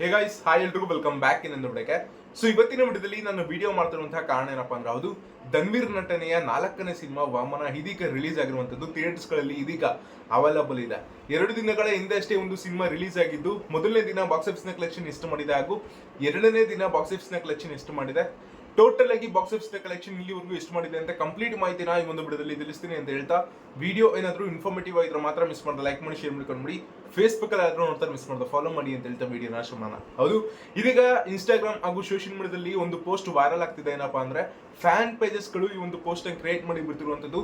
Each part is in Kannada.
ಹೇ ಗೈಸ್ ಹಾಯ್ ಎಲ್ರಿಗೂ ವೆಲ್ಕಮ್ ಬ್ಯಾಕ್ ಇನ್ನೊಂದು ಬಿಡಕ್ಕೆ ಸೊ ಇವತ್ತಿನ ವಿಡಿಯೋದಲ್ಲಿ ನಾನು ವಿಡಿಯೋ ಮಾಡ್ತಿರುವಂತಹ ಕಾರಣ ಏನಪ್ಪಾ ಅಂದ್ರೆ ಅದು ಧನ್ವೀರ್ ನಟನೆಯ ನಾಲ್ಕನೇ ಸಿನಿಮಾ ವಾಮನ ಇದೀಗ ರಿಲೀಸ್ ಆಗಿರುವಂತದ್ದು ಥಿಯೇಟರ್ಸ್ಗಳಲ್ಲಿ ಇದೀಗ ಅವೈಲಬಲ್ ಇದೆ. ಎರಡು ದಿನಗಳ ಹಿಂದೆ ಅಷ್ಟೇ ಒಂದು ಸಿನಿಮಾ ರಿಲೀಸ್ ಆಗಿದ್ದು, ಮೊದಲನೇ ದಿನ ಬಾಕ್ಸ್ ಆಫೀಸ್ನ ಕಲೆಕ್ಷನ್ ಎಷ್ಟು ಮಾಡಿದೆ ಹಾಗೂ ಎರಡನೇ ದಿನ ಬಾಕ್ಸ್ ಆಫೀಸ್ನ ಕಲೆಕ್ಷನ್ ಎಷ್ಟು ಮಾಡಿದೆ. ಟೋಟಲ್ ಆಗಿ ಬಾಕ್ಸ್ ಆಫೀಸ್ ಕಲೆಕ್ಷನ್ ಇಲ್ಲಿವರೆಗೂ ಎಷ್ಟು ಮಾಡಿದೆ ಅಂತ ಕಂಪ್ಲೀಟ್ ಮಾಹಿತಿನ ಈ ಒಂದು ಬಿಡದಲ್ಲಿ ತಿಳಿಸ್ತೀನಿ ಅಂತ ಹೇಳ್ತಾ. ವಿಡಿಯೋ ಏನಾದರೂ ಇನ್ಫಾರ್ಮೇಟಿವ್ ಆಗಿದ್ರೆ ಮಾತ್ರ ಮಿಸ್ ಮಾಡಿದ. ಲೈಕ್ ಮಾಡಿ ಶೇರ್ ಮಾಡ್ಕೊಂಡ್ಬಿಡಿ ಫೇಸ್ಬುಕ್ ಅಲ್ಲಿ ಆದ್ರೂ ನೋಡ್ತಾರೆ ಮಿಸ್ ಮಾಡ್ದೆ. ಫಾಲೋ ಮಾಡಿ ಅಂತ ಹೇಳ್ತಾ ವಿಡಿಯೋನ ಶಮನ ಹೌದು. ಇದೀಗ ಇನ್ಸ್ಟಾಗ್ರಾಮ್ ಹಾಗೂ ಸೋಷಿಯಲ್ ಮೀಡಿಯಾದಲ್ಲಿ ಒಂದು ಪೋಸ್ಟ್ ವೈರಲ್ ಆಗ್ತಿದೆ. ಏನಪ್ಪಾ ಅಂದ್ರೆ ಫ್ಯಾನ್ ಪೇಜಸ್ಗಳು ಈ ಒಂದು ಪೋಸ್ಟ್ ಕ್ರಿಯೇಟ್ ಮಾಡಿ ಬಿಡ್ತಿರುವಂತದ್ದು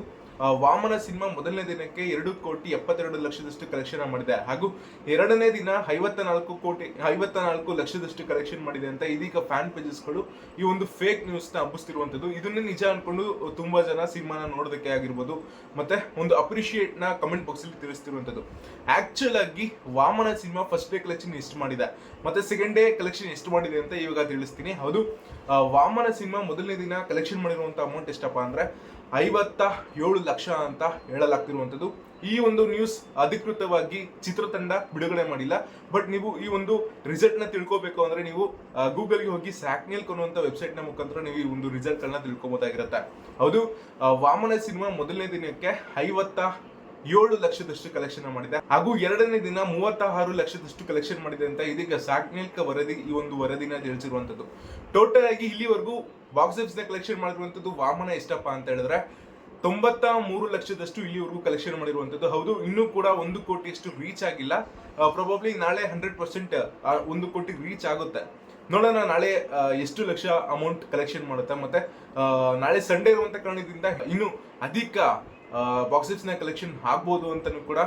ವಾಮನ ಸಿನಿಮಾ ಮೊದಲನೇ ದಿನಕ್ಕೆ ಎರಡು ಕೋಟಿ ಎಪ್ಪತ್ತೆರಡು ಲಕ್ಷದಷ್ಟು ಕಲೆಕ್ಷನ್ ಮಾಡಿದೆ. ಹಾಗೂ ಎರಡನೇ ದಿನ ಐವತ್ತ ನಾಲ್ಕು ಕೋಟಿ ಐವತ್ತ ನಾಲ್ಕು ಲಕ್ಷದಷ್ಟು ಕಲೆಕ್ಷನ್ ಮಾಡಿದೆ ಅಂತ ಇದೀಗ ಫ್ಯಾನ್ ಪೇಜಸ್ಗಳು ಈ ಒಂದು ಫೇಕ್ ನ್ಯೂಸ್ನ ಹಬ್ಬಿಸ್ತಿರುವಂತದ್ದು ಇದನ್ನೇ ನಿಜ ಅನ್ಕೊಂಡು ತುಂಬಾ ಜನ ಸಿನಿಮಾನ ನೋಡೋದಕ್ಕೆ ಆಗಿರ್ಬೋದು. ಮತ್ತೆ ಒಂದು ಅಪ್ರಿಶಿಯೇಟ್ನ ಕಮೆಂಟ್ ಬಾಕ್ಸ್ ಅಲ್ಲಿ ತಿಳಿಸ್ತಿರುವಂತದ್ದು ಆಕ್ಚುಲ್ ಆಗಿ Vamana cinema first day collection ಎಷ್ಟು ಮಾಡಿದೆ? ಮತ್ತೆ ಸೆಕೆಂಡ್ ಡೇ ಕಲೆಕ್ಷನ್ ಎಷ್ಟು ಮಾಡಿದೆ ಅಂತ ಇವಾಗ ತಿಳಿಸ್ತೀನಿ. ಹೌದು ವಾಮನ ಸಿನಿಮಾ ಮೊದಲನೇ ದಿನ ಕಲೆಕ್ಷನ್ ಮಾಡಿರುವಂಥ ಅಮೌಂಟ್ ಎಷ್ಟಪ್ಪ ಅಂದ್ರೆ ಐವತ್ತ ಏಳು ಲಕ್ಷ ಅಂತ ಹೇಳಲಾಗ್ತಿರುವಂತದ್ದು ಈ ಒಂದು ನ್ಯೂಸ್ ಅಧಿಕೃತವಾಗಿ ಚಿತ್ರತಂಡ ಬಿಡುಗಡೆ ಮಾಡಿಲ್ಲ. ಬಟ್ ನೀವು ಈ ಒಂದು ರಿಸಲ್ಟ್ನ ತಿಳ್ಕೋಬೇಕು ಅಂದ್ರೆ ನೀವು ಗೂಗಲ್ಗೆ ಹೋಗಿ ಸ್ಯಾಕ್ನೇಲ್ ಅನ್ನುವಂಥ ವೆಬ್ಸೈಟ್ನ ಮುಖಾಂತರ ನೀವು ಈ ಒಂದು ರಿಸಲ್ಟ್ ಗಳನ್ನ ತಿಳ್ಕೊಬಹುದಾಗಿರುತ್ತೆ ಹೌದು ವಾಮನ ಸಿನಿಮಾ ಮೊದಲನೇ ದಿನಕ್ಕೆ ಐವತ್ತ ಏಳು ಲಕ್ಷದಷ್ಟು ಕಲೆಕ್ಷನ್ ಮಾಡಿದೆ. ಹಾಗೂ ಎರಡನೇ ದಿನ ಮೂವತ್ತ ಆರು ಲಕ್ಷದಷ್ಟು ಕಲೆಕ್ಷನ್ ಮಾಡಿದೆ ಅಂತ ಇದೀಗ ಸಾಕ್ನೇಲ್ಕ ವರದಿ ಈ ಒಂದು ವರದಿನ ತಿಳಿಸಿರುವಂತದ್ದು. ಟೋಟಲ್ ಆಗಿ ಇಲ್ಲಿವರೆಗೂ ಬಾಕ್ಸ್ ಆಫೀಸ್ ಕಲೆಕ್ಷನ್ ಮಾಡಿರುವಂತದ್ದು ವಾಮನ ಎಷ್ಟಪ್ಪ ಅಂತ ಹೇಳಿದ್ರೆ ತೊಂಬತ್ತ ಮೂರು ಲಕ್ಷದಷ್ಟು ಇಲ್ಲಿವರೆಗೂ ಕಲೆಕ್ಷನ್ ಮಾಡಿರುವಂತದ್ದು ಹೌದು, ಇನ್ನೂ ಕೂಡ ಒಂದು ಕೋಟಿಯಷ್ಟು ರೀಚ್ ಆಗಿಲ್ಲ. ಪ್ರೊಬಬ್ಲಿ ನಾಳೆ ಹಂಡ್ರೆಡ್ ಪರ್ಸೆಂಟ್ ಒಂದು ಕೋಟಿ ರೀಚ್ ಆಗುತ್ತೆ. ನೋಡೋಣ, ನಾಳೆ ಎಷ್ಟು ಲಕ್ಷ ಅಮೌಂಟ್ ಕಲೆಕ್ಷನ್ ಮಾಡುತ್ತೆ. ಮತ್ತೆ ನಾಳೆ ಸಂಡೇ ಇರುವಂತ ಕಾರಣದಿಂದ ಇನ್ನು ಅಧಿಕ ಬಾಕ್ಸಸ್ನ ಕಲೆಕ್ಷನ್ ಆಗ್ಬೋದು ಅಂತಾನು ಕೂಡ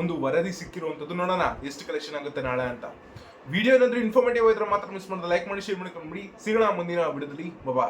ಒಂದು ವರದಿ ಸಿಕ್ಕಿರುವಂತದ್ದು ನೋಡೋಣ, ಎಷ್ಟು ಕಲೆಕ್ಷನ್ ಆಗುತ್ತೆ ನಾಳೆ ಅಂತ. ವಿಡಿಯೋ ಏನಾದ್ರೂ ಇನ್ಫಾರ್ಮೇಟಿವ್ ಇದ್ರೆ ಮಾತ್ರ ಮಿಸ್ ಮಾಡಿದ್ರೆ ಲೈಕ್ ಮಾಡಿ ಶೇರ್ ಮಾಡ್ಕೊಂಡ್ಬಿಡಿ ಸಿಗೋಣ ಮುಂದಿನ ವಿಡಿಯೋದಲ್ಲಿ ಬಾಬಾ